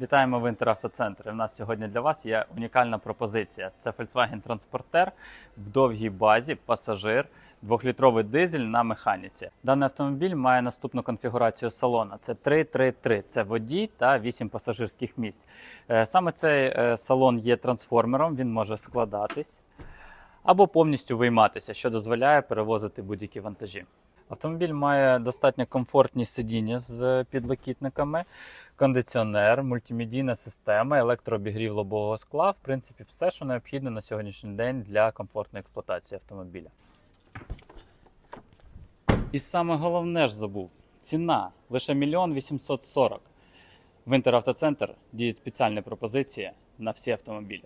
Вітаємо в Інтеравтоцентрі. У нас сьогодні для вас є унікальна пропозиція. Це Volkswagen Transporter в довгій базі, пасажир, двохлітровий дизель на механіці. Даний автомобіль має наступну конфігурацію салона: це 3-3-3. Це водій та 8 пасажирських місць. Е, Саме цей е, салон є трансформером, він може складатись або повністю вийматися, що дозволяє перевозити будь-які вантажі. Автомобіль має достатньо комфортні сидіння з підлокітниками, кондиціонер, мультимедійна система, електрообігрів лобового скла. В принципі, все, що необхідно на сьогоднішній день для комфортної експлуатації автомобіля. І саме головне ж забув: ціна лише 1 840. В Інтеравтоцентр діють спеціальні пропозиції на всі автомобілі.